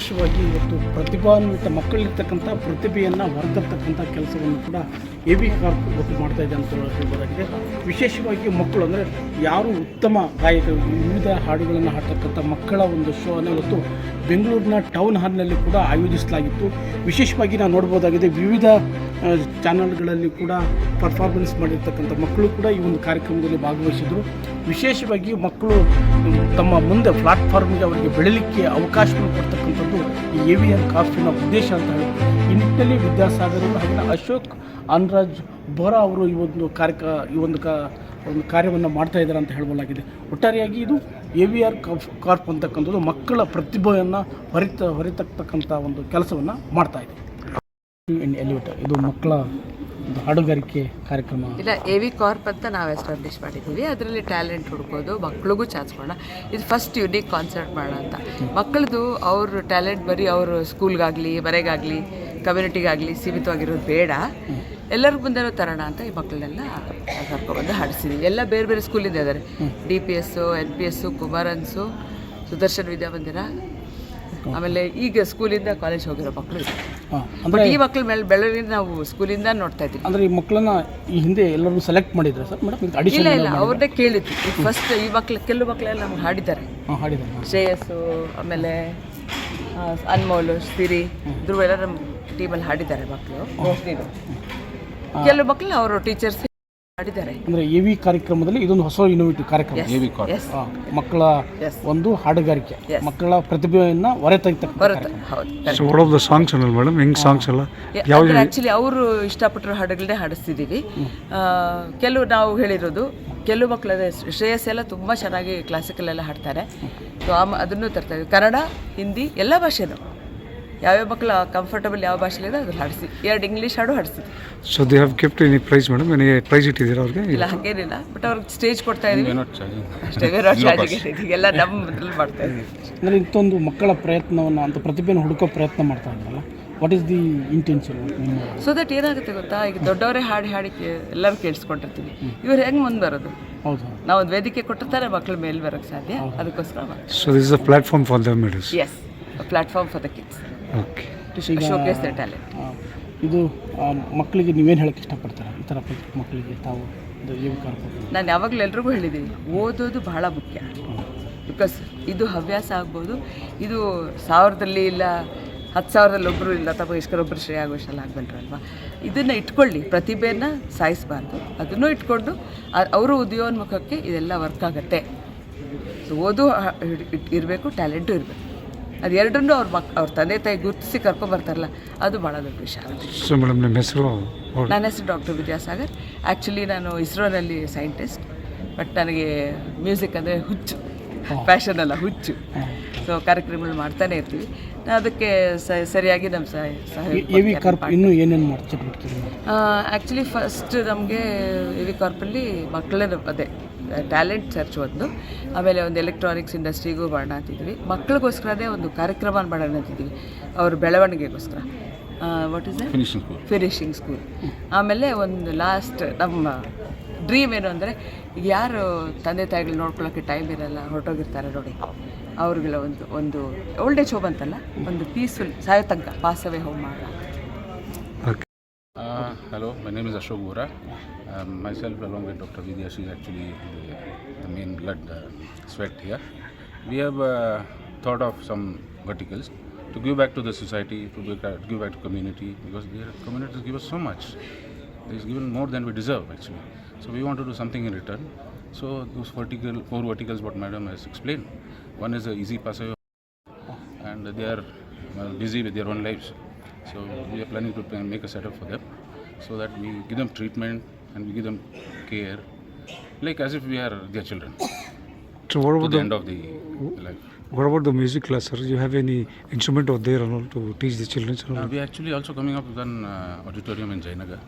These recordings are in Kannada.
ವಿಶೇಷವಾಗಿ ಇವತ್ತು ಪ್ರತಿಭಾನ್ವಿತ ಮಕ್ಕಳಿರ್ತಕ್ಕಂಥ ಪ್ರತಿಭೆಯನ್ನು ಹೊರತರ್ತಕ್ಕಂಥ ಕೆಲಸವನ್ನು ಕೂಡ ಎ ಬಿ ಕಾರ್ಪ್ ಇವತ್ತು ಮಾಡ್ತಾ ಇದೆ ಅಂತ ಹೇಳ್ಬೋದಾಗಿದೆ ವಿಶೇಷವಾಗಿ ಮಕ್ಕಳು ಅಂದರೆ ಯಾರು ಉತ್ತಮ ಗಾಯಕರು ವಿವಿಧ ಹಾಡುಗಳನ್ನು ಹಾಡ್ತಕ್ಕಂಥ ಮಕ್ಕಳ ಒಂದು ಶೋ ಅನ್ನು ಇವತ್ತು ಬೆಂಗಳೂರಿನ ಟೌನ್ ಹಾಲ್ನಲ್ಲಿ ಕೂಡ ಆಯೋಜಿಸಲಾಗಿತ್ತು. ವಿಶೇಷವಾಗಿ ನಾವು ನೋಡ್ಬೋದಾಗಿದೆ ವಿವಿಧ ಚಾನಲ್ಗಳಲ್ಲಿ ಕೂಡ ಪರ್ಫಾರ್ಮೆನ್ಸ್ ಮಾಡಿರ್ತಕ್ಕಂಥ ಮಕ್ಕಳು ಕೂಡ ಈ ಒಂದು ಕಾರ್ಯಕ್ರಮದಲ್ಲಿ ಭಾಗವಹಿಸಿದರು. ವಿಶೇಷವಾಗಿ ಮಕ್ಕಳು ತಮ್ಮ ಮುಂದೆ ಪ್ಲಾಟ್ಫಾರ್ಮ್ಗೆ ಅವರಿಗೆ ಬೆಳಲಿಕ್ಕೆ ಅವಕಾಶವನ್ನು ಕೊಡ್ತಕ್ಕಂಥದ್ದು ಈ ಎ ವಿ ಎನ್ ಕಾಫಿನ ಉದ್ದೇಶ ಅಂತ ಹೇಳಿ ಈ ನಿಟ್ಟಿನಲ್ಲಿ ವಿದ್ಯಾಸಾಗರ್ ಅಶೋಕ್ ಅನ್ರಾಜ್ ಬೋರಾ ಅವರು ಈ ಒಂದು ಕಾರ್ಯಕ, ಈ ಒಂದು ಕ, ಒಂದು ಕಾರ್ಯವನ್ನು ಮಾಡ್ತಾ ಇದ್ದಾರೆ ಅಂತ ಹೇಳಬಹುದಾಗಿದೆ ಒಟ್ಟಾರೆಯಾಗಿ ಇದು ಎ ವಿ ಆರ್ ಕಾಫ್ ಕಾರ್ಪ್ ಅಂತಕ್ಕಂಥದ್ದು ಮಕ್ಕಳ ಪ್ರತಿಭೆಯನ್ನು ಹೊರಿತ, ಹೊರಿತಕ್ಕಂಥ ಒಂದು ಕೆಲಸವನ್ನು ಮಾಡ್ತಾ ಇದೆ. ಎಲಿವೇಟರ್ ಇದು ಮಕ್ಕಳ ಹಾಡುಗಾರಿಕೆ ಕಾರ್ಯಕ್ರಮ. ಇಲ್ಲ ಎ ವಿ ಕಾರ್ಪ್ ಅಂತ ನಾವು ಎಸ್ಟಾಬ್ಲಿಷ್ ಮಾಡಿದ್ದೀವಿ. ಅದರಲ್ಲಿ ಟ್ಯಾಲೆಂಟ್ ಹುಡ್ಕೋದು, ಮಕ್ಳಿಗೂ ಚಾನ್ಸ್ಕೊಳ್ಳೋಣ ಇದು ಫಸ್ಟ್ ಯುನೀಕ್ ಕಾನ್ಸರ್ಟ್ ಮಾಡೋಣ ಅಂತ. ಮಕ್ಕಳದು ಅವ್ರ ಟ್ಯಾಲೆಂಟ್ ಬರೀ ಅವರು ಸ್ಕೂಲ್ಗಾಗಲಿ ಮನೆಗಾಗಲಿ ಕಮ್ಯುನಿಟಿಗಾಗಲಿ ಸೀಮಿತವಾಗಿರೋದು ಬೇಡ. ಎಲ್ಲರಿಗೂ ಮುಂದೆನೂ ತರೋಣ ಅಂತ ಈ ಮಕ್ಕಳನ್ನೆಲ್ಲ ಕರ್ಕೊಬಂದು ಹಾಡಿಸಿದ್ದೀವಿ ಎಲ್ಲ ಬೇರೆ ಬೇರೆ ಸ್ಕೂಲಿಂದ ಇದ್ದಾರೆ D P S N P S Kumarans Sudarshan Vidyamandir ಆಮೇಲೆ ಈಗ ಸ್ಕೂಲಿಂದ ಕಾಲೇಜ್ ಹೋಗಿರೋ ಮಕ್ಕಳು ಬಟ್ ಈ ಮಕ್ಕಳ ಮೇಲೆ ಬೆಳವಣಿಗೆ ನಾವು ಸ್ಕೂಲಿಂದ ನೋಡ್ತಾ ಇದ್ದೀವಿ. ಅಂದ್ರೆ ಈ ಮಕ್ಕಳನ್ನ ಈ ಹಿಂದೆ ಎಲ್ಲರೂ ಸೆಲೆಕ್ಟ್ ಮಾಡಿದ್ರೆ ಸರ್ ಮೇಡಮ್ ಇಲ್ಲ ಇಲ್ಲ ಅವ್ರನ್ನೇ ಕೇಳಿದ್ವಿ. ಫಸ್ಟ್ ಈ ಮಕ್ಳು ಕೆಲವು ಮಕ್ಕಳೆಲ್ಲ ನಮ್ಗೆ ಹಾಡಿದ್ದಾರೆ. ಶ್ರೇಯಸ್ಸು ಆಮೇಲೆ ಅನ್ಮೋಲು ಸಿರಿ ಧ್ರುವ ಎಲ್ಲ ನಮ್ಮ ಟೀಮಲ್ಲಿ ಹಾಡಿದ್ದಾರೆ ಮಕ್ಕಳು ಕೆಲವು ಮಕ್ಕಳು ಅವರು ಟೀಚರ್ಸ್ ಹಾಡಿದ್ದಾರೆ ಅಂದರೆ ಎ ವಿ ಕಾರ್ಯಕ್ರಮದಲ್ಲಿ ಇದೊಂದು ಹೊಸ ಇನೋವೇಟಿವ್ ಕಾರ್ಯಕ್ರಮ. ಎಸ್ ಆ, ಮಕ್ಕಳ Yes. ಒಂದು ಹಾಡುಗಾರಿಕೆ. Yes. ಮಕ್ಕಳ ಪ್ರತಿಭೆಯನ್ನು ಹೊರತಕ್ಕಂಥ ಬರುತ್ತೆ ಹೌದು so what of the songs ಅನ್ನಲ್ಲ ಮೇಡಮ್ ಹೆಂಗ್ ಸಾಂಗ್ಸ್ ಎಲ್ಲ ಯಾವ ಆ್ಯಕ್ಚುಲಿ ಅವರು ಇಷ್ಟಪಟ್ಟಿರೋ ಹಾಡುಗಳನ್ನೇ ಹಾಡಿಸ್ತಿದ್ದೀವಿ ಆ, ಕೆಲವು ನಾವು ಹೇಳಿರೋದು ಕೆಲವು ಮಕ್ಕಳ ಶ್ರೇಯಸ್ ಎಲ್ಲ ತುಂಬ ಚೆನ್ನಾಗಿ ಕ್ಲಾಸಿಕಲ್ ಎಲ್ಲ ಹಾಡ್ತಾರೆ. ಸೊ ಆ ಮ- ಅದನ್ನು ತರ್ತಾರೆ ಇದ್ದೀವಿ. ಕನ್ನಡ ಹಿಂದಿ ಎಲ್ಲ ಭಾಷೆನೂ. ಯಾವ್ಯಾವ ಮಕ್ಕಳು ಕಂಫರ್ಟಬಲ್ ಯಾವ ಭಾಷೆಲಿದೆ ಅದನ್ನು ಹಾಡಿಸಿ. ಎರಡು ಇಂಗ್ಲೀಷ್ ಹಾಡು ಹಾಡಿಸಿ. So they have kept any prize madam ನನಗೆ ಪ್ರೈಸ್ ಇಟ್ಟಿದ್ದೀರಾ ಅವ್ರಿಗೆ? ಇಲ್ಲ ಹಾಗೇನಿಲ್ಲ. ಬಟ್ ಅವ್ರಿಗೆ ಸ್ಟೇಜ್ ಕೊಡ್ತಾ ಇದೀವಿ ಅಷ್ಟೇ ಬೇರೆ ಎಲ್ಲ ನಮ್ಮ ಮೊದಲು ಮಾಡ್ತಾ ಇದ್ದೀವಿ. ಅಂದರೆ ಇಂಥೊಂದು ಮಕ್ಕಳ ಪ್ರಯತ್ನವನ್ನು ಅಂತ ಪ್ರತಿಭೆಯನ್ನು ಹುಡುಕೋ ಪ್ರಯತ್ನ ಮಾಡ್ತಾ ಇದ್ದಾರಲ್ಲ what is the intention so that ಏನಾಗುತ್ತೆ ಗೊತ್ತಾ? ಈಗ ದೊಡ್ಡವರೇ ಹಾಡಿ ಹಾಡಿ ಕೇ- ಎಲ್ಲರೂ ಕೇಳಿಸ್ಕೊಂಡಿರ್ತೀವಿ. ಇವ್ರು ಹೆಂಗೆ ಮುಂದೆ ಬರೋದು ಹೌದು. ನಾವು ಒಂದು ವೇದಿಕೆ ಕೊಟ್ಟಿರ್ತಾರೆ ಮಕ್ಕಳ ಮೇಲೆ ಬರೋಕ್ಕೆ ಸಾಧ್ಯ. ಅದಕ್ಕೋಸ್ಕರ. So this uh platform for them it platform for the kids okay to showcase the talent ಇದು ಆ, ಮಕ್ಕಳಿಗೆ ನೀವೇನು ಹೇಳಕ್ಕೆ ಇಷ್ಟಪಡ್ತಾರೆ? ಈ ಥರ ಪ್ರತಿ ಮಕ್ಕಳಿಗೆ ತಾವು ನಾನು ಯಾವಾಗಲೂ ಎಲ್ರಿಗೂ ಹೇಳಿದ್ದೀನಿ ಓದೋದು ಬಹಳ ಮುಖ್ಯ. ಬಿಕಾಸ್ ಇದು ಹವ್ಯಾಸ ಆಗ್ಬೋದು. ಇದು ಸಾವಿರದಲ್ಲಿ ಇಲ್ಲ ಹತ್ತು ಸಾವಿರದಲ್ಲಿ ಒಬ್ಬರು ಇಲ್ಲ ತಮ್ಮ ಇಸ್ಕರೊಬ್ಬರು ಶ್ರೇಯ ಘೋಷಾಲ್ ಆಗಬಲ್ರಲ್ವ ಇದನ್ನು ಇಟ್ಕೊಳ್ಳಿ. ಪ್ರತಿಭೆಯನ್ನು ಸಾಯಿಸಬಾರ್ದು. ಅದನ್ನು ಇಟ್ಕೊಂಡು ಅವರು ಉದ್ಯೋನ್ಮುಖಕ್ಕೆ ಇದೆಲ್ಲ ವರ್ಕ್ ಆಗುತ್ತೆ. ಸೊ ಓದು ಇರಬೇಕು ಟ್ಯಾಲೆಂಟು ಇರಬೇಕು. ಅದು ಎರಡನ್ನೂ ಅವ್ರ ಮಕ್ ಅವ್ರ ತಂದೆ ತಾಯಿ ಗುರುತಿಸಿ ಕರ್ಕೊಂಬರ್ತಾರಲ್ಲ ಅದು ಭಾಳ ದೊಡ್ಡ ವಿಷಯ. ಸೊ ಮೇಡಮ್ ನಿಮ್ಮ ಹೆಸರು? ನನ್ನ ಹೆಸರು ಡಾಕ್ಟರ್ ವಿದ್ಯಾಸಾಗರ್. ಆ್ಯಕ್ಚುಲಿ ನಾನು ಇಸ್ರೋನಲ್ಲಿ ಸೈಂಟಿಸ್ಟ್ ಬಟ್ ನನಗೆ ಮ್ಯೂಸಿಕ್ ಅಂದರೆ ಹುಚ್ಚು. ಪ್ಯಾಷನ್ ಅಲ್ಲ ಹುಚ್ಚು. ಸೊ ಕಾರ್ಯಕ್ರಮಗಳು ಮಾಡ್ತಾನೆ ಇರ್ತೀವಿ. ಅದಕ್ಕೆ ಸ- ಸರಿಯಾಗಿ ನಮ್ಮ ಇನ್ನೂ ಏನೇನು ಮಾಡ್ತೀವಿ ಆ್ಯಕ್ಚುಲಿ ಫಸ್ಟ್ ನಮಗೆ ಎ ವಿ ಕಾರ್ಪಲ್ಲಿ ಮಕ್ಕಳೇ ಅದೇ ಟ್ಯಾಲೆಂಟ್ ಸರ್ಚ್ ಒಂದು. ಆಮೇಲೆ ಒಂದು ಎಲೆಕ್ಟ್ರಾನಿಕ್ಸ್ ಇಂಡಸ್ಟ್ರಿಗೂ ಮಾಡೋಣ ಅಂತಿದ್ವಿ ಮಕ್ಕಳಿಗೋಸ್ಕರನೇ ಒಂದು ಕಾರ್ಯಕ್ರಮ ಮಾಡೋಣ ಅಂತಿದ್ವಿ ಅವ್ರ ಬೆಳವಣಿಗೆಗೋಸ್ಕರ. What is finishing school finishing school ಆಮೇಲೆ ಒಂದು ಲಾಸ್ಟ್ ನಮ್ಮ ಡ್ರೀಮ್ ಏನು ಅಂದರೆ ಈಗ ಯಾರು ತಂದೆ ತಾಯಿಗಳು ನೋಡ್ಕೊಳ್ಳೋಕ್ಕೆ ಟೈಮ್ ಇರಲ್ಲ ಹೊರಟೋಗಿರ್ತಾರೆ ನೋಡಿ. ಅವ್ರಿಗೆಲ್ಲ ಒಂದು ಒಂದು ಓಲ್ಡ್ ಏಜ್ ಹೋಮ್ ಅಂತಲ್ಲ ಒಂದು ಪೀಸ್ಫುಲ್ ಸಾಯೋ ತನಕ ಪಾಸ್ ಅವೇ ಹೋಮ್ ಮಾಡೋಣ Uh, hello, my name is Ashok Bora. Um, myself, along with Dr. Vidya, she is actually the, the main blood uh, sweat here. We have uh, thought of some verticals to give back to the society, to give back, give back to community, because their communities give us so much. It's given more than we deserve, actually. So we want to do something in return. So those vertical, four verticals, what Madam has explained. One is the easy passage and they are busy with their own lives. So we are planning to make a setup for them so that we give them treatment and we give them care, like as if we are their children. So what to about the, the, end of the life. What about the music class, sir? You have any instrument out there and all to teach the children? Uh, we actually also coming up with an uh, auditorium in Jainagar.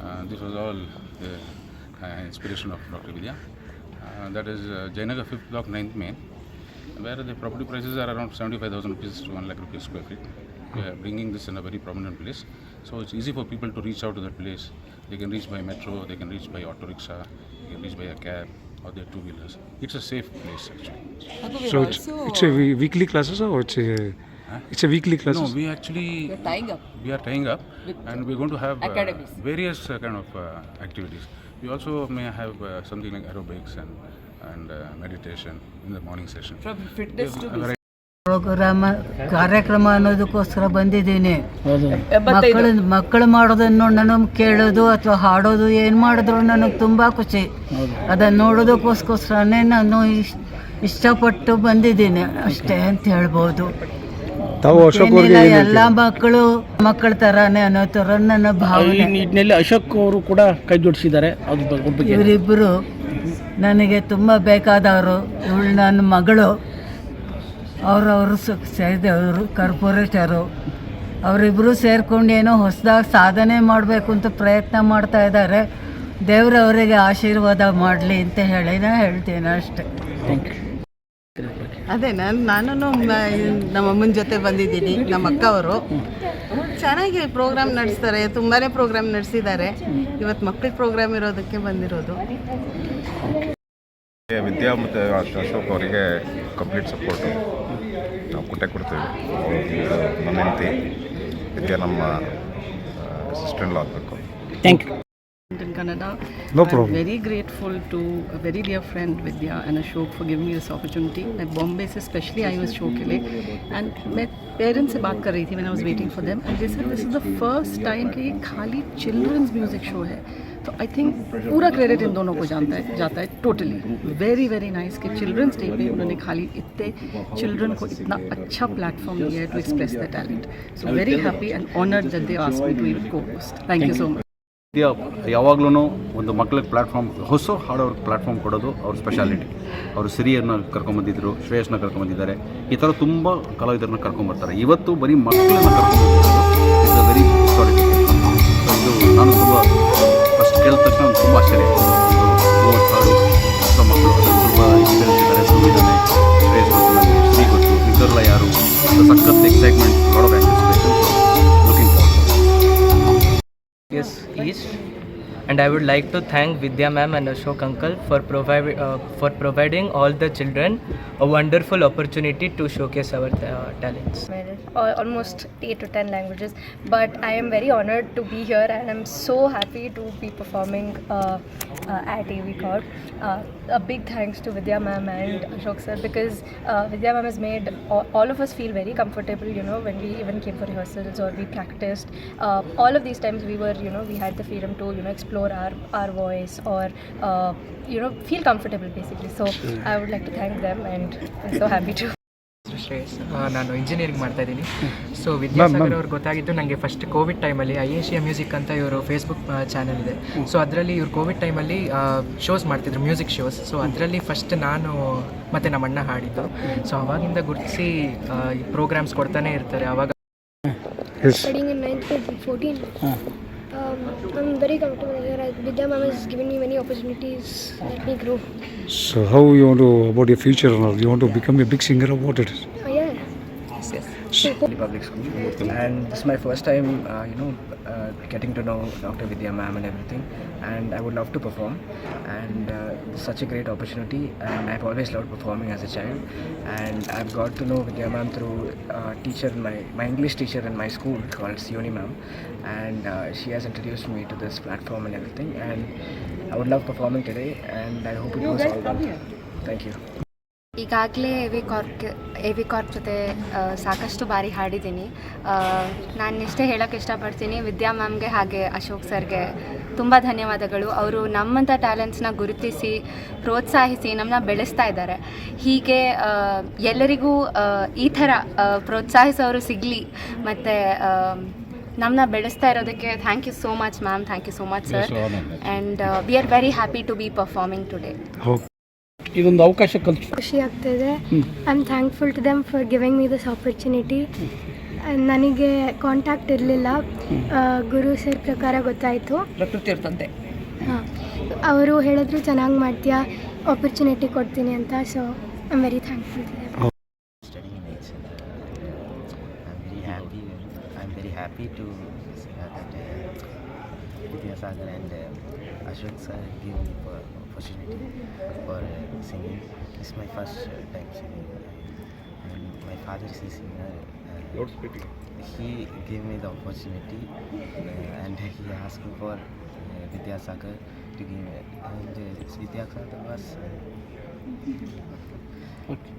Uh, this was all the uh, inspiration of Dr. Vidya. Uh, that is uh, Jainagar 5th block, 9th main, where the property prices are around 75,000 rupees to 1 lakh rupees square feet. Uh, bringing this in a very prominent place. So it's easy for people to reach out to that place. They can reach by metro, they can reach by auto rickshaw, they can reach by a cab or their two wheelers. It's a safe place actually. So it's, it's a weekly classes or it's a Huh? It's a weekly class. No, we actually We're tying up. We are tying up, With and we're going to have uh, various uh, kind of uh, activities. We also may have uh, something like aerobics and and uh, meditation in the morning session. From fitness to programme ಕಾರ್ಯಕ್ರಮ ಅನ್ನೋದಕ್ಕೋಸ್ಕರ ಬಂದಿದ್ದೀನಿ. ಮಕ್ಕಳು ಮಕ್ಕಳು ಮಾಡೋದನ್ನು ನಾನು ಕೇಳೋದು ಅಥವಾ ಹಾಡೋದು ಏನು ಮಾಡಿದ್ರು ನನಗೆ ತುಂಬ ಖುಷಿ. ಅದನ್ನು ನೋಡೋದಕ್ಕೋಸ್ಕರನೇ ನಾನು ಇಷ್- ಇಷ್ಟಪಟ್ಟು ಬಂದಿದ್ದೀನಿ ಅಷ್ಟೇ ಅಂತ ಹೇಳ್ಬೋದು. ತಾವು ಅಶೋಕ್ ಏನಿಲ್ಲ ಅವ್ರಿಗೆ ಎಲ್ಲ ಮಕ್ಕಳು ಮಕ್ಕಳ ತರಾನೇ ಅನ್ನೋ ಥರ ನನ್ನ ಈ ಭಾವನೆ ನಿಟ್ಟಿನಲ್ಲಿ ಅಶೋಕ್ ಅವರು ಕೂಡ ಕೈ ಜೋಡಿಸಿದ್ದಾರೆ. ಅದ್ರ ಬಗ್ಗೆ- ಬಗ್ಗೆ ಇವರಿಬ್ಬರು ನನಗೆ ತುಂಬ ಬೇಕಾದವರು. ಇವಳು ನನ್ನ ಮಗಳು. ಅವರವರು ಸೇರಿದವರು ಕಾರ್ಪೊರೇಟರು. ಅವರಿಬ್ಬರು ಸೇರ್ಕೊಂಡು ಏನೋ ಹೊಸದಾಗಿ ಸಾಧನೆ ಮಾಡಬೇಕು ಅಂತ ಪ್ರಯತ್ನ ಮಾಡ್ತಾ ಇದ್ದಾರೆ. ದೇವರು ಅವರಿಗೆ ಆಶೀರ್ವಾದ ಮಾಡಲಿ ಅಂತ ಹೇಳಿ ನಾ ಹೇಳ್ತೇನೆ ಅಷ್ಟೇ. ಅದೇ ನಾನು ನಾನು ನಮ್ಮ ಅಮ್ಮನ ಜೊತೆ ಬಂದಿದ್ದೀನಿ ನಮ್ಮ ಅಕ್ಕವರು. ಚೆನ್ನಾಗಿ ಪ್ರೋಗ್ರಾಮ್ ನಡೆಸ್ತಾರೆ ತುಂಬಾ ಪ್ರೋಗ್ರಾಮ್ ನಡೆಸಿದ್ದಾರೆ. ಇವತ್ತು ಮಕ್ಕಳ ಪ್ರೋಗ್ರಾಮ್ ಇರೋದಕ್ಕೆ ಬಂದಿರೋದು. ವಿದ್ಯಾ ಮತ್ತು ಅಶೋಕ್ ಅವರಿಗೆ ಕಂಪ್ಲೀಟ್ ಸಪೋರ್ಟು ಕೊಟ್ಟೆ ಕೊಡ್ತೇವೆ. ನನ್ನ ಹೆಂಡತಿ ಇದಕ್ಕೆ ನಮ್ಮ ಸಿಸ್ಟರ್ ಆಗಬೇಕು. Thank you in Canada. No I'm problem. very grateful to a very dear friend Vidya and Ashok for giving me this opportunity. मैं बॉम्बे से स्पेशली आई हुई शो के लिए एंड मैं पेरेंट्स से बात कर रही थी when I was waiting for them and they said this is the first time कि ये खाली चिल्ड्रंस म्यूज़िक शो है तो आई थिंक पूरा क्रेडिट इन दोनों को जानता है जाता है टोटली वेरी वेरी नाइस कि चिल्ड्रंस डे पे उन्होंने खाली इतने चिल्ड्रन को इतना अच्छा प्लेटफॉर्म दिया है to express the talent so very happy and honoured that they ask me to even co-host. Thank you so much. ಯಾವಾಗಲೂ ಒಂದು ಮಕ್ಕಳಿಗೆ ಪ್ಲ್ಯಾಟ್ಫಾರ್ಮ್ ಹೊಸ ಹಾಡೋರ್ಗೆ ಪ್ಲ್ಯಾಟ್ಫಾರ್ಮ್ ಕೊಡೋದು ಅವ್ರ ಸ್ಪೆಷಾಲಿಟಿ ಅವರು ಸಿರಿಯರ್ನ ಕರ್ಕೊಂಬಂದಿದ್ರು ಶ್ರೇಯಸ್ನ ಕರ್ಕೊಂಬಂದಿದ್ದಾರೆ. ಈ ಥರ ತುಂಬ ಕಲಾವಿದರನ್ನ ಕರ್ಕೊಂಬರ್ತಾರೆ. ಇವತ್ತು ಬರೀ ಮಕ್ಕಳನ್ನ ಕರ್ಕೊಂಡು ವೆರಿ ಸಾರಿ ಇದು ನಾನು ತುಂಬ ಫಸ್ಟ್ ಕೇಳಿದ ತಕ್ಷಣ ತುಂಬ ಆಶ್ಚರ್ಯ. ಒಂದು ಹಾಡು ಮಕ್ಕಳು ತುಂಬ ಎಕ್ಸ್ಪೀರಿಯನ್ಸ್ ಶ್ರೀ ಗೊತ್ತು. ಇದರಲ್ಲ ಯಾರು ಸಖತ್ ಎಕ್ಸೈಟ್ಮೆಂಟ್ ಮಾಡೋದು of Isso. And I would like to thank Vidya ma'am and Ashok uncle for, provi- uh, for providing all the children a wonderful opportunity to showcase our uh, talents. almost 8 to 10 languages but i am very honored to be here and i'm so happy to be performing uh, uh, at AV Corp. Uh, a big thanks to Vidya ma'am and Ashok sir because uh, Vidya ma'am has made all, all of us feel very comfortable you know when we even came for rehearsals or we practiced uh, all of these times we were you know we had the freedom to you know explore our, our voice or uh, you know feel comfortable basically. So i would like to thank them and i'm so happy to. Shreyas ನಾನು ಇಂಜಿನಿಯರಿಂಗ್ ಮಾಡ್ತಾ ಇದ್ದೀನಿ. ಸೊ ವಿದ್ಯಾಸಾಗರ್ ಅವ್ರಿಗೆ ಗೊತ್ತಾಗಿದ್ದು ನನಗೆ ಫಸ್ಟ್ ಕೋವಿಡ್ ಟೈಮಲ್ಲಿ ಐ ಏಷಿಯಾ ಮ್ಯೂಸಿಕ್ ಅಂತ ಇವರು ಫೇಸ್ಬುಕ್ ಚಾನಲ್ ಇದೆ. ಸೊ ಅದರಲ್ಲಿ ಇವ್ರು ಕೋವಿಡ್ ಟೈಮಲ್ಲಿ ಶೋಸ್ ಮಾಡ್ತಿದ್ರು ಮ್ಯೂಸಿಕ್ ಶೋಸ್ ಸೊ ಅದರಲ್ಲಿ ಫಸ್ಟ್ ನಾನು ಮತ್ತು ನಮ್ಮ ಅಣ್ಣ ಹಾಡಿದ್ದು. ಸೊ ಅವಾಗಿಂದ ಗುರುತಿಸಿ ಪ್ರೋಗ್ರಾಮ್ಸ್ ಕೊಡ್ತಾನೆ ಇರ್ತಾರೆ ಅವಾಗ Yes. studying in 9th grade 14 um, i'm very comfortable here vidya ma'am has given me many opportunities let me grow So how you want to about your future? You want to become a big singer or what it is? Yeah public school. And this is my first time uh, you know uh, getting to know dr vidya ma'am and everything. And i would love to perform. And uh, it's such a great opportunity. And i've always loved performing as a child. And i've got to know vidya ma'am through uh, teacher my my english teacher in my school called sioni ma'am. And uh, she has introduced me to this platform and everything. And i would love performing today. And i hope it goes all well. thank you ಈಗಾಗಲೇ ಎ ವಿ ಕಾರ್ಕ್ ಎ ವಿ ಕಾರ್ಪ್ ಜೊತೆ ಸಾಕಷ್ಟು ಬಾರಿ ಹಾಡಿದ್ದೀನಿ. ನಾನು ಇಷ್ಟೇ ಹೇಳೋಕ್ಕೆ ಇಷ್ಟಪಡ್ತೀನಿ. ವಿದ್ಯಾ ಮ್ಯಾಮ್ಗೆ ಹಾಗೆ ಅಶೋಕ್ ಸರ್ಗೆ ತುಂಬ ಧನ್ಯವಾದಗಳು. ಅವರು ನಮ್ಮಂಥ ಟ್ಯಾಲೆಂಟ್ಸ್ನ ಗುರುತಿಸಿ ಪ್ರೋತ್ಸಾಹಿಸಿ ನಮ್ಮನ್ನ ಬೆಳೆಸ್ತಾ ಇದ್ದಾರೆ. ಹೀಗೆ ಎಲ್ಲರಿಗೂ ಈ ಥರ ಪ್ರೋತ್ಸಾಹಿಸೋರು ಸಿಗಲಿ. ಮತ್ತು ನಮ್ಮನ್ನ ಬೆಳೆಸ್ತಾ ಇರೋದಕ್ಕೆ thank you so much ma'am thank you so much sir and we are very happy to be performing today ಇದೊಂದು ಅವಕಾಶ ಕಲ್ತು ಖುಷಿ ಆಗ್ತಾಯಿದೆ I am thankful to them for giving me this opportunity ನನಗೆ ಕಾಂಟ್ಯಾಕ್ಟ್ ಇರಲಿಲ್ಲ. ಗುರು ಸರ್ ಪ್ರಕಾರ ಗೊತ್ತಾಯಿತು. ಪ್ರಕೃತಿ ಇರ್ತಂತೆ ಹಾಂ. ಅವರು ಹೇಳಿದ್ರು ಚೆನ್ನಾಗಿ ಮಾಡ್ತೀಯಾ? ಆಪರ್ಚುನಿಟಿ ಕೊಡ್ತೀನಿ ಅಂತ. So I am very thankful to them studying in H. I'm very happy. I'm very happy to say that uh, Vidyasagar and uh, Ashok sir give me for opportunity for singing. Is my first time singing, and my father is a singer. Uh, he gave me the opportunity uh, and he asked me for uh, Vidyasagar to give me and uh, Vidyasagar was okay